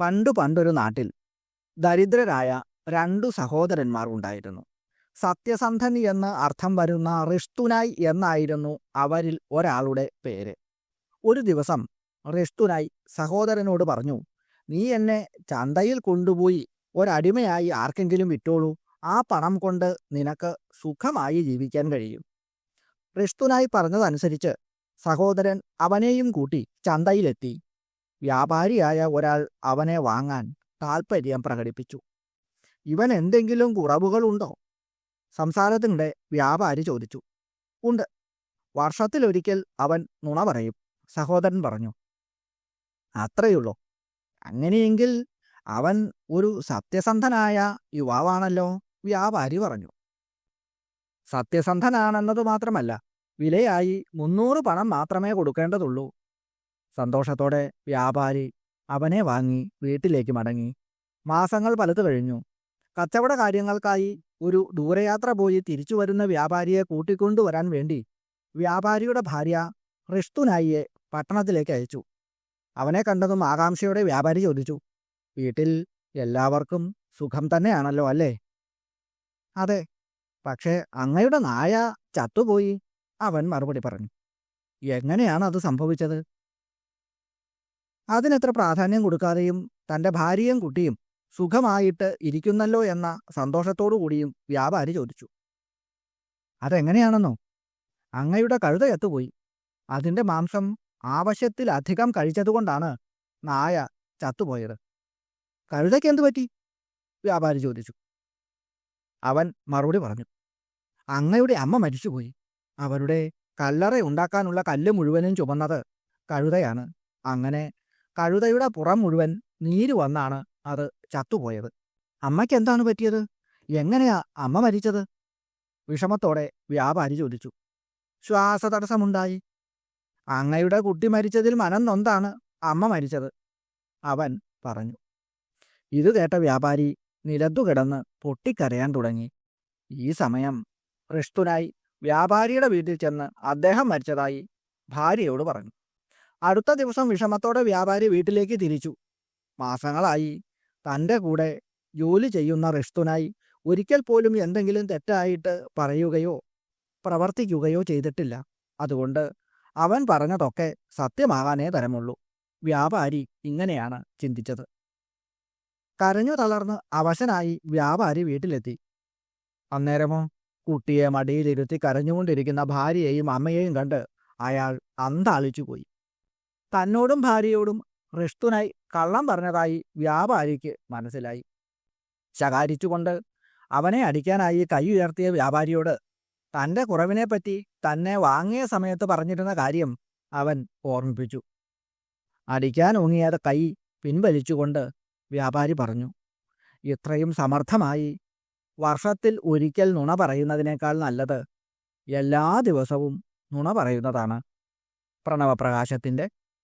പണ്ടു പണ്ടൊരു നാട്ടിൽ ദരിദ്രരായ രണ്ടു സഹോദരന്മാർ ഉണ്ടായിരുന്നു. സത്യസന്ധൻ എന്ന് അർത്ഥം വരുന്ന റിഷ്തുനായ് എന്നായിരുന്നു അവരിൽ ഒരാളുടെ പേര്. ഒരു ദിവസം റിഷ്തുനായ് സഹോദരനോട് പറഞ്ഞു നീ എന്നെ ചന്തയിൽ കൊണ്ടുപോയി ഒരടിമയായി ആർക്കെങ്കിലും വിറ്റോളൂ. ആ പണം കൊണ്ട് നിനക്ക് സുഖമായി ജീവിക്കാൻ കഴിയും. റിഷ്തുനായി പറഞ്ഞതനുസരിച്ച് സഹോദരൻ അവനെയും കൂട്ടി ചന്തയിലെത്തി. വ്യാപാരിയായ ഒരാൾ അവനെ വാങ്ങാൻ താൽപ്പര്യം പ്രകടിപ്പിച്ചു. ഇവൻ എന്തെങ്കിലും കുറവുകളുണ്ടോ സംസാരത്തിനിടെ വ്യാപാരി ചോദിച്ചു. ഉണ്ട്. വർഷത്തിലൊരിക്കൽ അവൻ നുണ പറയും സഹോദരൻ പറഞ്ഞു. അത്രയുള്ളൂ? അങ്ങനെയെങ്കിൽ അവൻ ഒരു സത്യസന്ധനായ യുവാവാണല്ലോ വ്യാപാരി പറഞ്ഞു. സത്യസന്ധനാണെന്നതു മാത്രമല്ല വിലയായി മുന്നൂറ് പണം മാത്രമേ കൊടുക്കേണ്ടതുള്ളൂ. സന്തോഷത്തോടെ വ്യാപാരി അവനെ വാങ്ങി വീട്ടിലേക്ക് മടങ്ങി. മാസങ്ങൾ പലത് കഴിഞ്ഞു. കച്ചവട കാര്യങ്ങൾക്കായി ഒരു ദൂരയാത്ര പോയി തിരിച്ചു വരുന്ന വ്യാപാരിയെ കൂട്ടിക്കൊണ്ടുവരാൻ വേണ്ടി വ്യാപാരിയുടെ ഭാര്യ റിഷ്തുനായിയെ പട്ടണത്തിലേക്ക് അയച്ചു. അവനെ കണ്ടതും ആകാംക്ഷയോടെ വ്യാപാരി ചോദിച്ചു വീട്ടിൽ എല്ലാവർക്കും സുഖം തന്നെയാണല്ലോ അല്ലേ? അതെ പക്ഷേ അങ്ങയുടെ നായ ചത്തുപോയി അവൻ മറുപടി പറഞ്ഞു. എങ്ങനെയാണ് അത് സംഭവിച്ചത്? അതിനെത്ര പ്രാധാന്യം കൊടുക്കാതെയും തന്റെ ഭാര്യയും കുട്ടിയും സുഖമായിട്ട് ഇരിക്കുന്നല്ലോ എന്ന സന്തോഷത്തോടു കൂടിയും വ്യാപാരി ചോദിച്ചു. അതെങ്ങനെയാണെന്നോ? അങ്ങയുടെ കഴുത എത്തുപോയി. അതിന്റെ മാംസം ആവശ്യത്തിലധികം കഴിച്ചതുകൊണ്ടാണ് നായ ചത്തുപോയത്. കഴുതയ്ക്ക് എന്തു പറ്റി? വ്യാപാരി ചോദിച്ചു. അവൻ മറുപടി പറഞ്ഞു. അങ്ങയുടെ അമ്മ മരിച്ചുപോയി. അവരുടെ കല്ലറ ഉണ്ടാക്കാനുള്ള കല്ല് മുഴുവനും ചുമന്നത് കഴുതയാണ്. അങ്ങനെ കഴുതയുടെ പുറം മുഴുവൻ നീര് വന്നാണ് അത് ചത്തുപോയത്. അമ്മയ്ക്ക് എന്താണ് പറ്റിയത്? എങ്ങനെയാ അമ്മ മരിച്ചത്? വിഷമത്തോടെ വ്യാപാരി ചോദിച്ചു. ശ്വാസതടസ്സമുണ്ടായി. അങ്ങയുടെ കുട്ടി മരിച്ചതിൽ മനം നൊന്താണ് അമ്മ മരിച്ചത് അവൻ പറഞ്ഞു. ഇത് കേട്ട വ്യാപാരി നിലത്തു കിടന്ന് പൊട്ടിക്കരയാൻ തുടങ്ങി. ഈ സമയം റിഷ്തുനായി വ്യാപാരിയുടെ വീട്ടിൽ ചെന്ന് അദ്ദേഹം മരിച്ചതായി ഭാര്യയോട് പറഞ്ഞു. അടുത്ത ദിവസം വിഷമത്തോടെ വ്യാപാരി വീട്ടിലേക്ക് തിരിച്ചു. മാസങ്ങളായി. തന്റെ കൂടെ ജോലി ചെയ്യുന്ന റിഷ്തുനായി ഒരിക്കൽ പോലും എന്തെങ്കിലും തെറ്റായിട്ട് പറയുകയോ പ്രവർത്തിക്കുകയോ ചെയ്തിട്ടില്ല. അതുകൊണ്ട് അവൻ പറഞ്ഞതൊക്കെ സത്യമാകാനേ തരമുള്ളൂ. വ്യാപാരി ഇങ്ങനെയാണ് ചിന്തിച്ചത്. കരഞ്ഞു തളർന്ന് അവശനായി വ്യാപാരി വീട്ടിലെത്തി. അന്നേരമോ? കുട്ടിയെ മടിയിലിരുത്തി കരഞ്ഞുകൊണ്ടിരിക്കുന്ന ഭാര്യയെയും അമ്മയെയും കണ്ട് അയാൾ അന്താളിച്ചുപോയി. തന്നോടും ഭാര്യയോടും റിഷ്തുനായി കള്ളം പറഞ്ഞതായി വ്യാപാരിക്ക് മനസ്സിലായി. ശകാരിച്ചുകൊണ്ട് അവനെ അടിക്കാനായി കൈ ഉയർത്തിയ വ്യാപാരിയോട് തന്റെ കുറവിനെപ്പറ്റി തന്നെ വാങ്ങിയ സമയത്ത് പറഞ്ഞിരുന്ന കാര്യം അവൻ ഓർമ്മിപ്പിച്ചു. അടിക്കാൻ ഓങ്ങിയാത കൈ പിൻവലിച്ചുകൊണ്ട് വ്യാപാരി പറഞ്ഞു ഇത്രയും സമർത്ഥമായി വർഷത്തിൽ ഒരിക്കൽ നുണ പറയുന്നതിനേക്കാൾ നല്ലത് എല്ലാ ദിവസവും നുണ പറയുന്നതാണ്. പ്രണവപ്രകാശത്തിന്റെ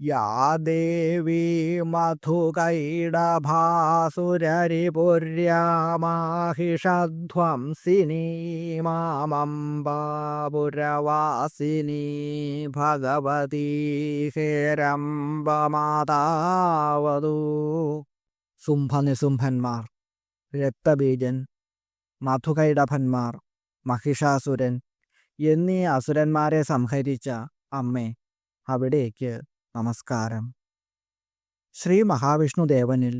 യാ ദേവീ മധുകൈടഭാസുരരിപുര്യാമാഹിഷധ്വംസിനീ മാമംബാപുരവാസിനീ ഭഗവതീ ഹേരംബമാതാവതൂ. സുംഭനിസുംഭന്മാർ രക്തബീജൻ മധുകൈടഭന്മാർ മഹിഷാസുരൻ എന്നീ അസുരന്മാരെ സംഹരിച്ച അമ്മേ അവിടേക്ക് നമസ്കാരം. ശ്രീ മഹാവിഷ്ണുദേവനിൽ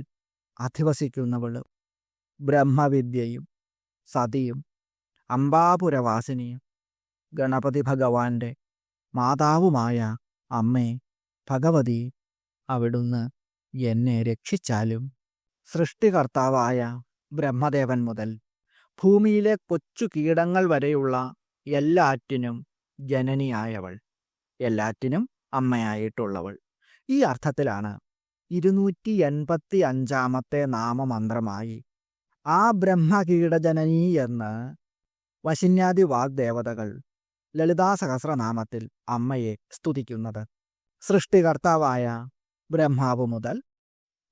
അധിവസിക്കുന്നവൾ ബ്രഹ്മവിദ്യയും സതിയും അംബാപുരവാസിനിയും ഗണപതി ഭഗവാന്റെ മാതാവുമായ അമ്മേ ഭഗവതി അവിടുന്ന് എന്നെ രക്ഷിച്ചാലും സൃഷ്ടികർത്താവായ ബ്രഹ്മദേവൻ മുതൽ ഭൂമിയിലെ കൊച്ചു കീടങ്ങൾ വരെയുള്ള എല്ലാറ്റിനും ജനനിയായവൾ. എല്ലാറ്റിനും അമ്മയായിട്ടുള്ളവൾ. ഈ അർത്ഥത്തിലാണ് ഇരുന്നൂറ്റി എൺപത്തി അഞ്ചാമത്തെ നാമമന്ത്രമായി ആ ബ്രഹ്മകീടജനനി എന്ന് വശിന്യാദി വാഗ്ദേവതകൾ ലളിതാ സഹസ്രനാമത്തിൽ അമ്മയെ സ്തുതിക്കുന്നത്. സൃഷ്ടികർത്താവായ ബ്രഹ്മാവ് മുതൽ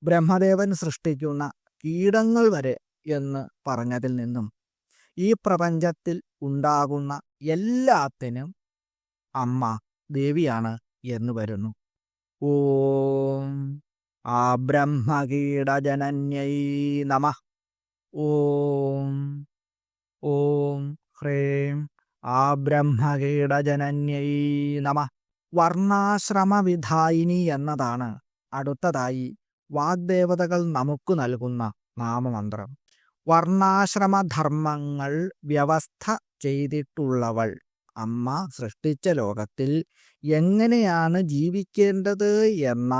ബ്രഹ്മദേവൻ സൃഷ്ടിക്കുന്ന കീടങ്ങൾ വരെ എന്ന് പറഞ്ഞതിൽ നിന്നും ഈ പ്രപഞ്ചത്തിൽ ഉണ്ടാകുന്ന എല്ലാത്തിനും അമ്മ ദേവിയാണ് എന്ന് വരുന്നു. ഓം ആ ബ്രഹ്മകീടജനന്യൈ നമ. ഓം ഓം ഹ്രീം ആ ബ്രഹ്മകീടജനന്യൈ നമ. വർണാശ്രമവിധായിനി എന്നതാണ് അടുത്തതായി വാഗ്ദേവതകൾ നമുക്ക് നൽകുന്ന നാമമന്ത്രം. വർണാശ്രമധർമ്മങ്ങൾ വ്യവസ്ഥ ചെയ്തിട്ടുള്ളവൾ അമ്മ സൃഷ്ടിച്ച ലോകത്തിൽ എങ്ങനെയാണ് ജീവിക്കേണ്ടത് എന്ന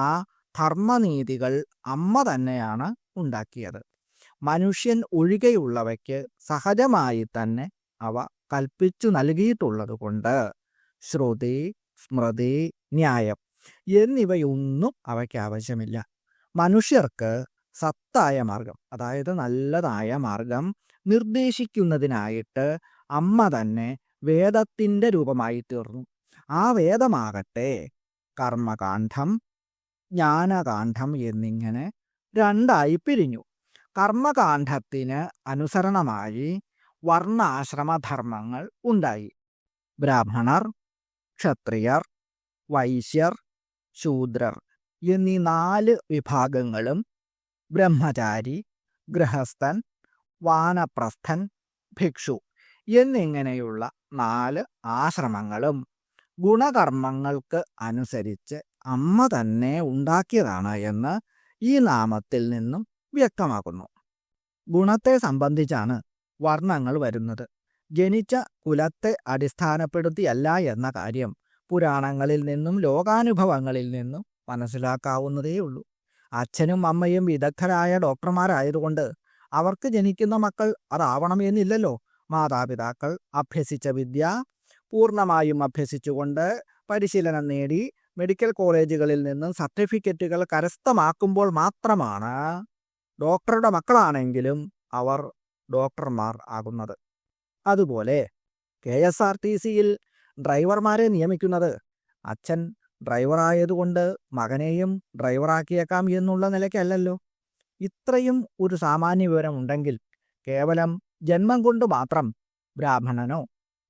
ധർമ്മനീതികൾ അമ്മ തന്നെയാണ് ഉണ്ടാക്കിയത്. മനുഷ്യൻ ഒഴികെയുള്ളവയ്ക്ക് സഹജമായി തന്നെ അവ കൽപ്പിച്ചു നൽകിയിട്ടുള്ളത് കൊണ്ട് ശ്രുതി സ്മൃതി ന്യായം എന്നിവയൊന്നും അവയ്ക്ക് ആവശ്യമില്ല. മനുഷ്യർക്ക് സത്തായ മാർഗം അതായത് നല്ലതായ മാർഗം നിർദ്ദേശിക്കുന്നതിനായിട്ട് അമ്മ തന്നെ വേദത്തിന്റെ രൂപമായി തീർന്നു ആ വേദമാകട്ടെ കർമ്മകാന്ഡം ജ്ഞാനകാന്ഡം എന്നിങ്ങനെ രണ്ടായി പിരിഞ്ഞു. കർമ്മകാന്ഡത്തിന് അനുസരണമായി വർണാശ്രമധർമ്മങ്ങൾ ഉണ്ടായി. ബ്രാഹ്മണർ ക്ഷത്രിയർ വൈശ്യർ ശൂദ്രർ എന്നീ നാല് വിഭാഗങ്ങളും ബ്രഹ്മചാരി ഗൃഹസ്ഥൻ വാനപ്രസ്ഥൻ ഭിക്ഷു എന്നിങ്ങനെയുള്ള നാല് ആശ്രമങ്ങളും ഗുണകർമ്മങ്ങൾക്ക് അനുസരിച്ച് അമ്മ തന്നെ ഉണ്ടാക്കിയതാണ് എന്ന് ഈ നാമത്തിൽ നിന്നും വ്യക്തമാക്കുന്നു. ഗുണത്തെ സംബന്ധിച്ചാണ് വർണങ്ങൾ വരുന്നത്. ജനിച്ച കുലത്തെ അടിസ്ഥാനപ്പെടുത്തിയല്ല എന്ന കാര്യം പുരാണങ്ങളിൽ നിന്നും ലോകാനുഭവങ്ങളിൽ നിന്നും മനസ്സിലാക്കാവുന്നതേയുള്ളൂ അച്ഛനും അമ്മയും വിദഗ്ധരായ ഡോക്ടർമാരായതുകൊണ്ട് അവർക്ക് ജനിക്കുന്ന മക്കൾ അതാവണമെന്നില്ലല്ലോ മാതാപിതാക്കൾ അഭ്യസിച്ച വിദ്യ പൂർണമായും അഭ്യസിച്ചുകൊണ്ട് പരിശീലനം നേടി മെഡിക്കൽ കോളേജുകളിൽ നിന്നും സർട്ടിഫിക്കറ്റുകൾ കരസ്ഥമാക്കുമ്പോൾ മാത്രമാണ് ഡോക്ടറുടെ മക്കളാണെങ്കിലും അവർ ഡോക്ടർമാർ ആകുന്നത്. അതുപോലെ കെ എസ് ആർ ടി സിയിൽ ഡ്രൈവർമാരെ നിയമിക്കുന്നത് അച്ഛൻ ഡ്രൈവറായതുകൊണ്ട് മകനെയും ഡ്രൈവറാക്കിയേക്കാം എന്നുള്ള നിലയ്ക്കല്ലല്ലോ. ഇത്രയും ഒരു സാമാന്യ വിവരം ഉണ്ടെങ്കിൽ കേവലം ജന്മം കൊണ്ട് മാത്രം ബ്രാഹ്മണനോ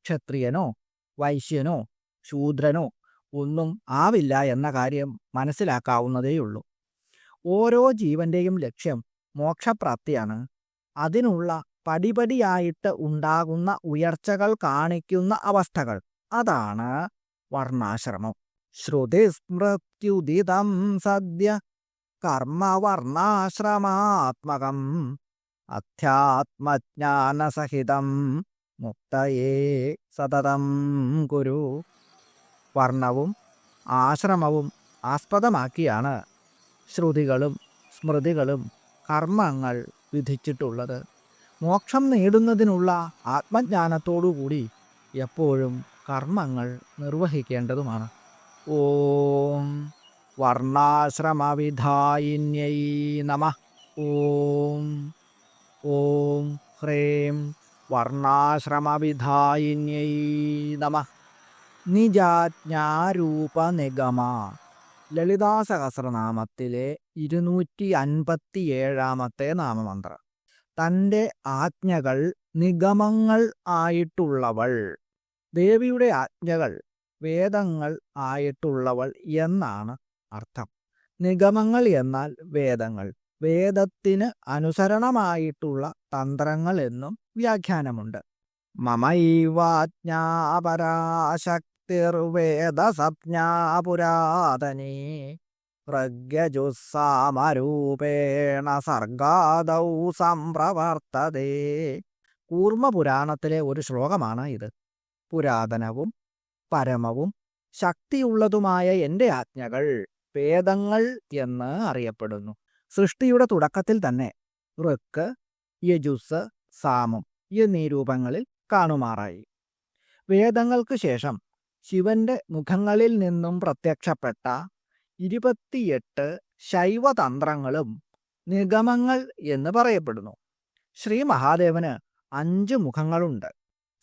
ക്ഷത്രിയനോ വൈശ്യനോ ശൂദ്രനോ ഒന്നും ആവില്ല എന്ന കാര്യം മനസ്സിലാക്കാവുന്നതേയുള്ളൂ. ഓരോ ജീവന്റെയും ലക്ഷ്യം മോക്ഷപ്രാപ്തിയാണ്. അതിനുള്ള പടിപടിയായിട്ട് ഉണ്ടാകുന്ന ഉയർച്ചകൾ കാണിക്കുന്ന അവസ്ഥകൾ. അതാണ് വർണാശ്രമം. ശ്രുതിസ്മൃത്യുദിതം സദ്യ. കർമ്മവർണാശ്രമാത്മകം. അധ്യാത്മജ്ഞാനസഹിതം മുക്തയേ സതതം ഗുരു. വർണവും ആശ്രമവും ആസ്പദമാക്കിയാണ് ശ്രുതികളും സ്മൃതികളും കർമ്മങ്ങൾ വിധിച്ചിട്ടുള്ളത്. മോക്ഷം നേടുന്നതിനുള്ള ആത്മജ്ഞാനത്തോടുകൂടി എപ്പോഴും കർമ്മങ്ങൾ നിർവഹിക്കേണ്ടതുമാണ്. ഓം വർണാശ്രമവിധായിന്യൈ നമ. ഓം ഓം ഹ്രേം വർണാശ്രമവിധായിന്യൈ നമ. നിജാജ്ഞാരൂപനിഗമ. ലളിതാ സഹസ്രനാമത്തിലെ ഇരുന്നൂറ്റി അൻപത്തിയേഴാമത്തെ നാമമന്ത്രം. തന്റെ ആജ്ഞകൾ നിഗമങ്ങൾ ആയിട്ടുള്ളവൾ. ദേവിയുടെ ആജ്ഞകൾ വേദങ്ങൾ ആയിട്ടുള്ളവൾ എന്നാണ് അർത്ഥം. നിഗമങ്ങൾ എന്നാൽ വേദങ്ങൾ. വേദത്തിന് അനുസരണമായിട്ടുള്ള തന്ത്രങ്ങൾ എന്നും വ്യാഖ്യാനമുണ്ട്. മമൈവാജ്ഞാപരാശക്തിർവേദസപ്ഞാപുരാതനീ പ്രജ്ഞജുസ്സാമരൂപേണ സർഗാദൗ സംപ്രവർത്തതേ. കൂർമ്മപുരാണത്തിലെ ഒരു ശ്ലോകമാണ് ഇത്. പുരാതനവും പരമവും ശക്തിയുള്ളതുമായ എന്റെ ആജ്ഞകൾ വേദങ്ങൾ എന്ന് അറിയപ്പെടുന്നു. സൃഷ്ടിയുടെ തുടക്കത്തിൽ തന്നെ ഋക്ക് യജുസ് സാമം എന്നീ രൂപങ്ങളിൽ കാണുമാറായി. വേദങ്ങൾക്ക് ശേഷം ശിവന്റെ മുഖങ്ങളിൽ നിന്നും പ്രത്യക്ഷപ്പെട്ട ഇരുപത്തിയെട്ട് ശൈവതന്ത്രങ്ങളും നിഗമങ്ങൾ എന്ന് പറയപ്പെടുന്നു. ശ്രീ മഹാദേവന് അഞ്ച് മുഖങ്ങളുണ്ട്.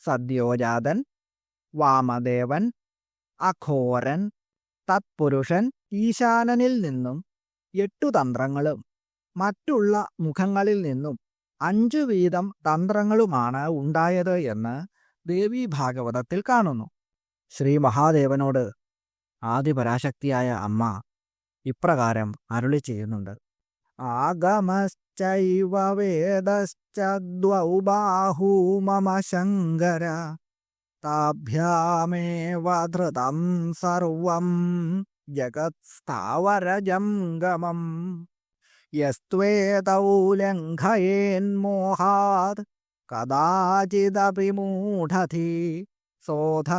സദ്യോജാതൻ വാമദേവൻ അഘോരൻ തത്പുരുഷൻ ഈശാനനിൽ നിന്നും എട്ടു തന്ത്രങ്ങളും മറ്റുള്ള മുഖങ്ങളിൽ നിന്നും അഞ്ചു വീതം തന്ത്രങ്ങളുമാണ് ഉണ്ടായത് എന്ന് ദേവി ഭാഗവതത്തിൽ കാണുന്നു. ശ്രീ മഹാദേവനോട് ആദിപരാശക്തിയായ അമ്മ ഇപ്രകാരം അരുളി ചെയ്യുന്നുണ്ട്. ആഗമശ്ചൈവ വേദശ്ച ദ്വൗ ബാഹൂ മമ ശങ്കര താഭ്യാമേവ ധൃതം സർവം ജഗത്സ്ഥാവരജംഗമം യസ്ത്വേതൗ ലംഘയേന്മോഹാത് കദാചിദപി മൂഢധി സോധ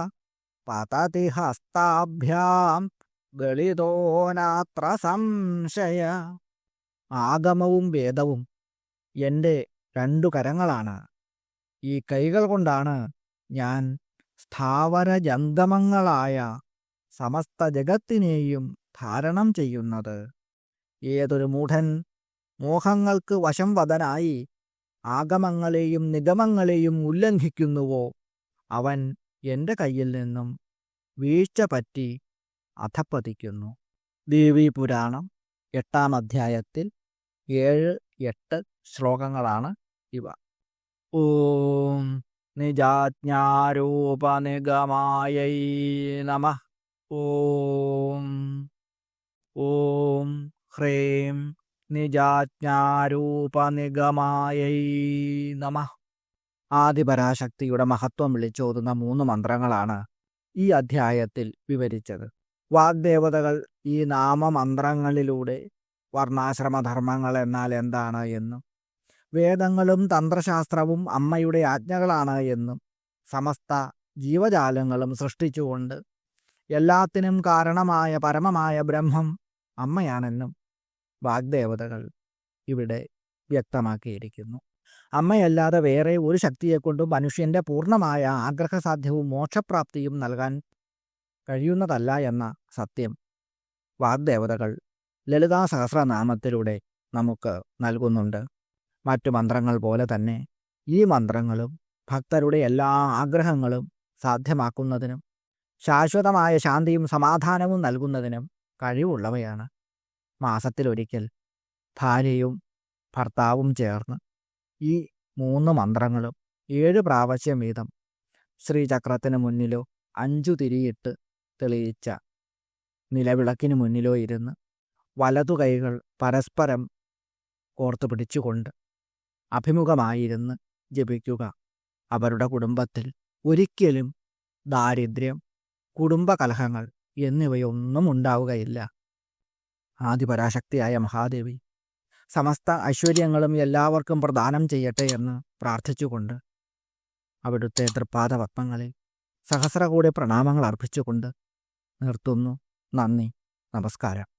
പതതി ഹസ്താഭ്യാം ഗളിതോ നാത്ര സംശയ. ആഗമവും വേദവും എന്റെ രണ്ടു കരങ്ങളാണ്. ഈ കൈകൾ കൊണ്ടാണ് ഞാൻ സ്ഥാവര ജംഗമങ്ങളായ സമസ്ത ജഗത്തിനെയും ധാരണം ചെയ്യുന്നത്. ഏതൊരു മൂഢൻ മോഹങ്ങൾക്ക് വശം വതനായി ആഗമങ്ങളെയും നിഗമങ്ങളെയും ഉല്ലംഘിക്കുന്നുവോ അവൻ എന്റെ കയ്യിൽ നിന്നും വീഴ്ച പറ്റി അധപ്പതിക്കുന്നു. ദേവീ പുരാണം എട്ടാം അധ്യായത്തിൽ ഏഴ് എട്ട് ശ്ലോകങ്ങളാണ് ഇവ. ഓം നിജാജ്ഞാരൂപനിഗമായൈ നമ. ഓം ഓം ഹ്രീം നിജാജ്ഞാരൂപനിഗമായൈ നമ. ആദിപരാശക്തിയുടെ മഹത്വം വിളിച്ചോതുന്ന മൂന്ന് മന്ത്രങ്ങളാണ് ഈ അധ്യായത്തിൽ വിവരിച്ചത്. വാഗ്ദേവതകൾ ഈ നാമമന്ത്രങ്ങളിലൂടെ വർണാശ്രമധർമ്മങ്ങൾ എന്നാൽ എന്താണ് എന്നും വേദങ്ങളും തന്ത്രശാസ്ത്രവും അമ്മയുടെ ആജ്ഞകളാണ് എന്നും സമസ്ത ജീവജാലങ്ങളും സൃഷ്ടിച്ചുകൊണ്ട് എല്ലാത്തിനും കാരണമായ പരമമായ ബ്രഹ്മം അമ്മയാണെന്നും വാഗ്ദേവതകൾ ഇവിടെ വ്യക്തമാക്കിയിരിക്കുന്നു. അമ്മയല്ലാതെ വേറെ ഒരു ശക്തിയെക്കൊണ്ടും മനുഷ്യന്റെ പൂർണമായ ആഗ്രഹസാധ്യവും മോക്ഷപ്രാപ്തിയും നൽകാൻ കഴിയുന്നതല്ല എന്ന സത്യം വാഗ്ദേവതകൾ ലളിതാ സഹസ്രനാമത്തിലൂടെ നമുക്ക് നൽകുന്നുണ്ട്. മറ്റു മന്ത്രങ്ങൾ പോലെ തന്നെ ഈ മന്ത്രങ്ങളും ഭക്തരുടെ എല്ലാ ആഗ്രഹങ്ങളും സാധ്യമാക്കുന്നതിനും ശാശ്വതമായ ശാന്തിയും സമാധാനവും നൽകുന്നതിനും കഴിവുള്ളവയാണ് മാസത്തിലൊരിക്കൽ ഭാര്യയും ഭർത്താവും ചേർന്ന് ഈ മൂന്ന് മന്ത്രങ്ങളും ഏഴ് പ്രാവശ്യം വീതം ശ്രീചക്രത്തിന് മുന്നിലോ അഞ്ചു തിരിയിട്ട് തെളിയിച്ച നിലവിളക്കിന് മുന്നിലോ ഇരുന്ന് വലതു കൈകൾ പരസ്പരം കോർത്തു പിടിച്ചുകൊണ്ട് അഭിമുഖമായിരുന്ന് ജപിക്കുക. അവരുടെ കുടുംബത്തിൽ ഒരിക്കലും ദാരിദ്ര്യം കുടുംബകലഹങ്ങൾ എന്നിവയൊന്നും ഉണ്ടാവുകയില്ല ആദിപരാശക്തിയായ മഹാദേവി സമസ്ത ഐശ്വര്യങ്ങളും എല്ലാവർക്കും പ്രദാനം ചെയ്യട്ടെ എന്ന് പ്രാർത്ഥിച്ചുകൊണ്ട് അവിടുത്തെ തൃപ്പാദപത്മങ്ങളിൽ സഹസ്രകൂടി പ്രണാമങ്ങൾ അർപ്പിച്ചുകൊണ്ട് നിർത്തുന്നു. നന്ദി. നമസ്കാരം.